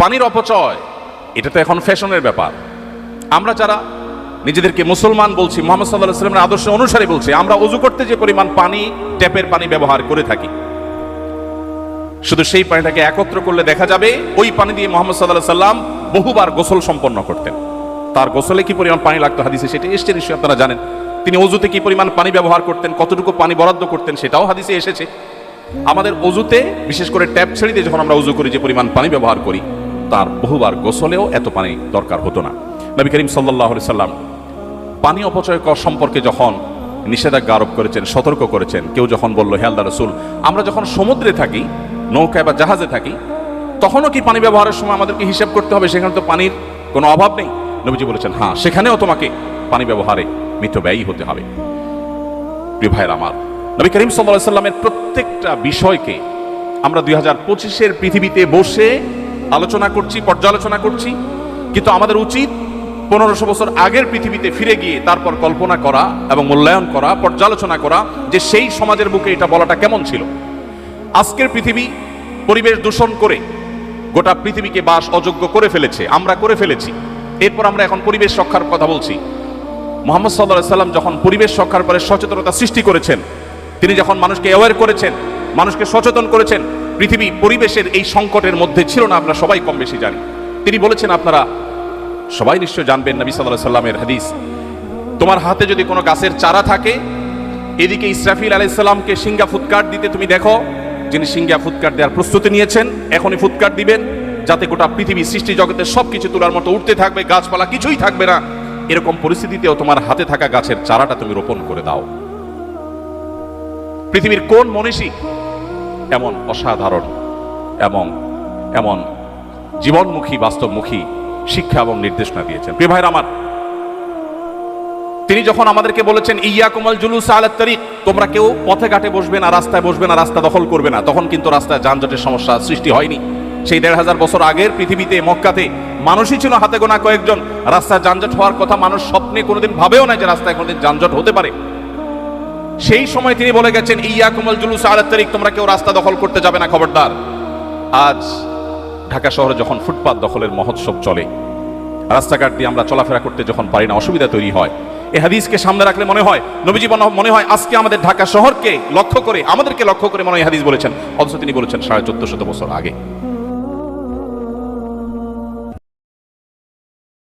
পানির অপচয়, এটা তো এখন ফ্যাশনের ব্যাপার। আমরা যারা নিজেদেরকে মুসলমান বলছি, মোহাম্মদ সাল্লাহ সাল্লামের আদর্শ অনুসারে বলছি, আমরা অজু করতে যে পরিমাণ পানি, ট্যাপের পানি ব্যবহার করে থাকি। শুধু সেই পানিটাকে একত্র করলে দেখা যাবে, ওই পানি দিয়ে মোহাম্মদ সাল্লাহ সাল্লাম বহুবার গোসল সম্পন্ন করতেন। তার গোসলে কি পরিমাণ পানি লাগতো? হাদিসে সেটা এসছে, নিশ্চয়ই আপনারা জানেন। তিনি অজুতে কি পরিমাণ পানি ব্যবহার করতেন, কতটুকু পানি বরাদ্দ করতেন, সেটাও হাদিসে এসেছে। আমাদের অজুতে বিশেষ করে ট্যাপ ছেড়ে দিয়ে যখন আমরা অজু করি, যে পরিমাণ পানি ব্যবহার করি তার বহুবার গোসলেও এত পানি দরকার হতো না। নবী করিম সাল্লাহ সাল্লাম পানি অপচয় কর সম্পর্কে যখন নিষেধাজ্ঞা আরোপ করেছেন, সতর্ক করেছেন, কেউ যখন বলল হেলদা রসুল, আমরা যখন সমুদ্রে থাকি, নৌকায় বা জাহাজে থাকি, তখনও কি পানি ব্যবহারের সময় আমাদেরকে হিসাব করতে হবে? সেখানে তো পানির কোনো অভাব নেই। নবীজি বলেছেন হ্যাঁ সেখানেও তোমাকে পানি ব্যবহারে মিত ব্যয়ী হতে হবে। প্রিয় ভাইয়ের আমার, নবী করিম সাল্লাহ সাল্লামের প্রত্যেকটা বিষয়কে আমরা দুই হাজার পঁচিশের পৃথিবীতে বসে আলোচনা করছি, পর্যালোচনা করছি, কিন্তু আমাদের উচিত পনেরোশো বছর আগের পৃথিবীতে ফিরে গিয়ে তারপর কল্পনা করা এবং মূল্যায়ন করা, পর্যালোচনা করা যে সেই সমাজের বুকে এটা বলাটা কেমন ছিল। আজকের পৃথিবী পরিবেশ দূষণ করে গোটা পৃথিবীকে বাস অযোগ্য করে ফেলেছে, আমরা করে ফেলেছি। এরপর আমরা এখন পরিবেশ রক্ষার কথা বলছি। মোহাম্মদ সাল্লাহ সাল্লাম যখন পরিবেশ রক্ষার পরে সচেতনতা সৃষ্টি করেছেন, তিনি যখন মানুষকে অ্যাওয়ার করেছেন, মানুষকে সচেতন করেছেন পৃথিবী পরিবেশের এই সংকটের মধ্যে ছিল না, আমরা সবাই কম বেশি জানি। তিনি বলেছেন, আপনারা সবাই নিশ্চয় জানবেন নবী সাল্লাহ সাল্লামের হাদিস। তোমার হাতে যদি কোনো গাছের চারা থাকে, এদিকে ইসরাফিল আলাইসাল্লামকে সিঙ্গা ফুৎকার দিতে তুমি দেখো, যিনি সিঙ্গা ফুৎকার দেওয়ার প্রস্তুতি নিয়েছেন, এখনই ফুৎকার দিবেন, যাতে গোটা পৃথিবী সৃষ্টি জগতের সব কিছু তোলার মতো উঠতে থাকবে, গাছপালা কিছুই থাকবে না। এরকম পরিস্থিতিতেও তোমার হাতে থাকা গাছের চারাটা তুমি রোপণ করে দাও। পৃথিবীর কোন মনীষী এমন অসাধারণ এবং এমন জীবনমুখী, বাস্তবমুখী শিক্ষা এবং নির্দেশনা দিয়েছেন। প্রিয় ভাইরা আমার, তিনি যখন আমাদেরকে বলেছেন ইয়া কুমাল জুলুস আলাত তোমরা কেউ পথে ঘাটে বসবে না, রাস্তায় বসবে না, রাস্তা দখল করবে না। তখন কিন্তু রাস্তায় যানজটের সমস্যা সৃষ্টি হয়নি। সেই দেড় হাজার বছর আগের পৃথিবীতে, মক্কাতে মানুষই ছিল হাতে গোনা কয়েকজন। রাস্তায় যানজট হওয়ার কথা মানুষ স্বপ্নে কোনোদিন ভাবেও না যে রাস্তায় কোনোদিন যানজট হতে পারে। সেই সময় তিনি বলে গেছেন ইয়া কুমাল জুলুস আলাত তারিক তোমরা কেউ রাস্তা দখল করতে যাবে না, খবরদার। আজ ঢাকা শহরে যখন ফুটপাত দখলের মহোৎসব চলে, রাস্তাঘাট দিয়ে আমরা চলাফেরা করতে যখন পারি না, অসুবিধা তৈরি হয়। এ হাদিসকে সামনে রাখলে মনে হয়, নবীজি মনে- হয় আজকে আমাদের ঢাকা শহরকে লক্ষ্য করে, আমাদেরকে লক্ষ্য করে মনে হয় হাদিস বলেছেন। অথচ তিনি বলেছেন সাড়ে চোদ্দ শত বছর আগে।